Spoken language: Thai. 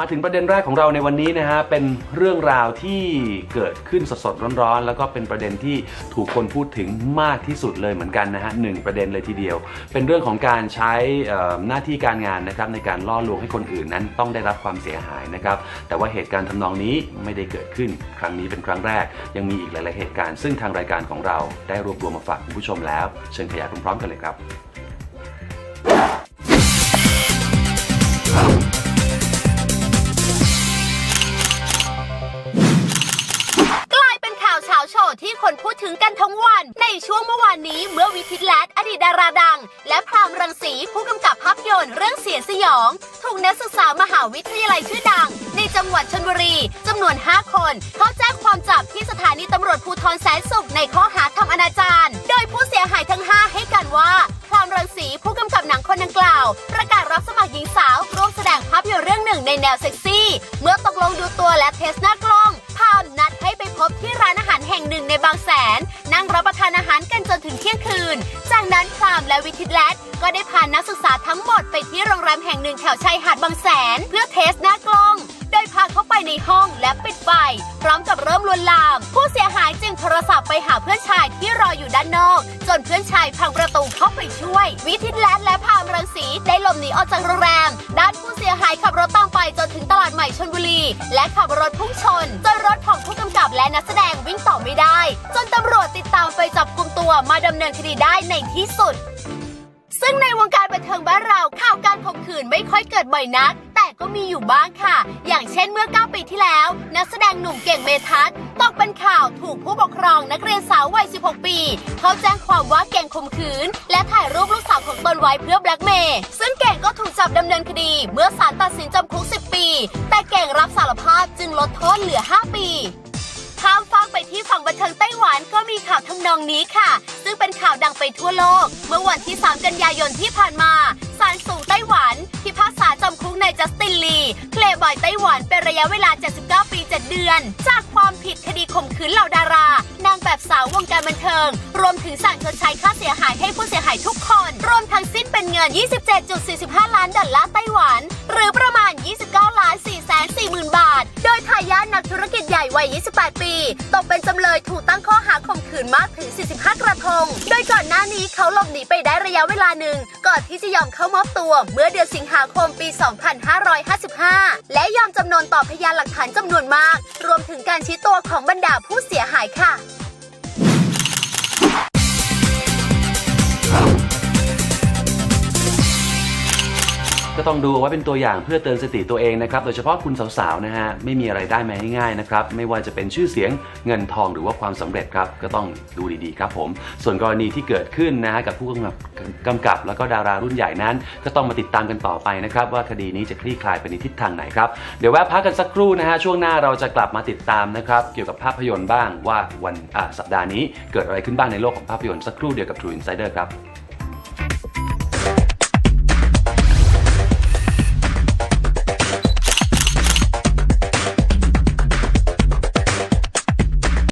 มาถึงประเด็นแรกของเราในวันนี้นะฮะเป็นเรื่องราวที่เกิดขึ้นสดๆร้อนๆ แล้วก็เป็นประเด็นที่ถูกคนพูดถึงมากที่สุดเลยเหมือนกันนะฮะหนึ่งประเด็นเลยทีเดียว เป็นเรื่องของการใช้อ่อหน้าที่การงานนะครับในการล่อลวงให้คนอื่นนั้นต้องได้รับความเสียหายนะครับแต่ว่าเหตุการณ์ทำนองนี้ไม่ได้เกิดขึ้น ครั้งนี้เป็นครั้งแรก ยังมีอีกหลายๆเหตุการณ์ซึ่งทางรายการของเราได้รวบรวมมาฝากคุณผู้ชมแล้ว เชิญขยายพร้อมๆกันเลยครับ คนพูดถึงกันทั้งวัน ในช่วงเมื่อวานนี้เมื่อวิทิตแลดอดีตดาราดัง และพรามรังสีผู้กำกับภาพยนตร์เรื่องเสียสยอง ถูกนักศึกษามหาวิทยาลัยชื่อดัง ในจังหวัดชลบุรีจำนวน 5 คน เขาแจ้งความจับที่สถานีตำรวจภูธรแสนสุขในข้อหาทำอนาจารโดยผู้เสียหายทั้ง 5 ให้การว่าพรามรังสีผู้กำกับหนังคนดังกล่าว ประกาศรับสมัครหญิงสาวร่วมแสดงภาพยนตร์เรื่องหนึ่งในแนวเซ็กซี่ เมื่อตกลงดูตัวและเทสหน้าก บางแสน นั่งรับประทานอาหารกันจนถึงเที่ยงคืน จากนั้นพรามและวิทิตแลดก็ได้พานักศึกษาทั้งหมดไปที่โรงแรมแห่งหนึ่งแถวชายหาดบางแสน เพื่อเทสหน้ากล้อง โดยพาเข้าไปในห้องและปิดไฟ พร้อมกับเริ่มลวนลาม ผู้เสียหายจึงโทรศัพท์ไปหาเพื่อนชายที่รออยู่ด้านนอก จนเพื่อนชายพังประตูเข้าไปช่วย วิทิตแลดและพาม สีได้หลบหนีออกจากโรงแรม ด้านผู้เสียหายขับรถตามไปจนถึงตลาดใหม่ชลบุรี และขับรถพุ่งชนจนรถของผู้กำกับและนักแสดงวิ่งต่อไม่ได้ จนตำรวจติดตามไปจับกลุ่มตัวมาดำเนินคดีได้ในที่สุด ซึ่งในวงการบันเทิงบ้านเราข่าวการข่มขืนไม่ค่อยเกิดบ่อยนักแต่ก็มีอยู่บ้างค่ะ อย่างเช่นเมื่อ 9 ปีที่แล้ว นักแสดงหนุ่มเก่งเมทัศตกเป็นข่าวถูกผู้ปกครองนักเรียนสาววัย 16 ปี เขาแจ้งความว่าเก่งข่มขืน นไว้เพื่อแบล็กเมย์ซึ่งเก่งก็ถูกจับดำเนินคดี เมื่อศาลตัดสินจำคุก 10 ปี แต่เก่งรับสารภาพจึงลดโทษเหลือ 5 ปีข้ามฟากไปที่ฝั่งบันเทิงไต้หวันก็มีข่าวทำนองนี้ค่ะ ซึ่งเป็นข่าวดังไปทั่วโลก เมื่อวันที่ 3 กันยายนที่ผ่านมาศาลสูงไต้หวันพิพากำคุกในจัสตินลีเพลย์บอยไต้หวันเป็นระยะเวลา 79 ปี 7 เดือน จากความผิดคดีข่มขืนเหล่าดารา นางแบบสาววงการบันเทิง รวมถึงสั่งชดใช้ค่าเสียหายให้ผู้เสียหายทุกคน รวมทั้งสิ้นเป็นเงิน 27.45 ล้านดอลลาร์ไต้หวัน หรือประมาณ 29 ล้าน4แสน4หมื่นบาท โดยทายาทนักธุรกิจใหญ่วัย 28 ปี ตกเป็นจำเลยถูกตั้งข้อืนมากถึง 45 กระทง โดยก่อนหน้านี้เขาหลบหนีไปได้ระยะเวลาหนึ่ง ก่อนที่จะยอมเข้ามอบตัว เมื่อเดือนสิงหาคมปี 2555 และยอมจำนนต่อพยานหลักฐานจำนวนมาก รวมถึงการชี้ตัวของบรรดาผู้เสียหายค่ะ ต้องดูเอาไว้เป็นตัวอย่างเพื่อเตือนสติตัวเองนะครับ โดยเฉพาะคุณสาวๆนะฮะไม่มีอะไรได้มาง่ายๆนะครับ ไม่ว่าจะเป็นชื่อเสียงเงินทองหรือว่าความสำเร็จครับ ก็ต้องดูดีๆครับผม ส่วนกรณีที่เกิดขึ้นนะฮะกับผู้กำกับกำกับแล้วก็ดารารุ่นใหญ่นั้น ก็ต้องมาติดตามกันต่อไปนะครับว่าคดีนี้จะคลี่คลายไปในทิศทางไหนครับเดี๋ยวแวะพักกันสักครู่นะฮะช่วงหน้าเราจะกลับมาติดตามนะครับเกี่ยวกับภาพยนตร์บ้างว่าวันอะสัปดาห์นี้เกิดอะไรขึ้นบ้างในโลกของภาพยนตร์สักครู่เดียวกับ True Insider ครับ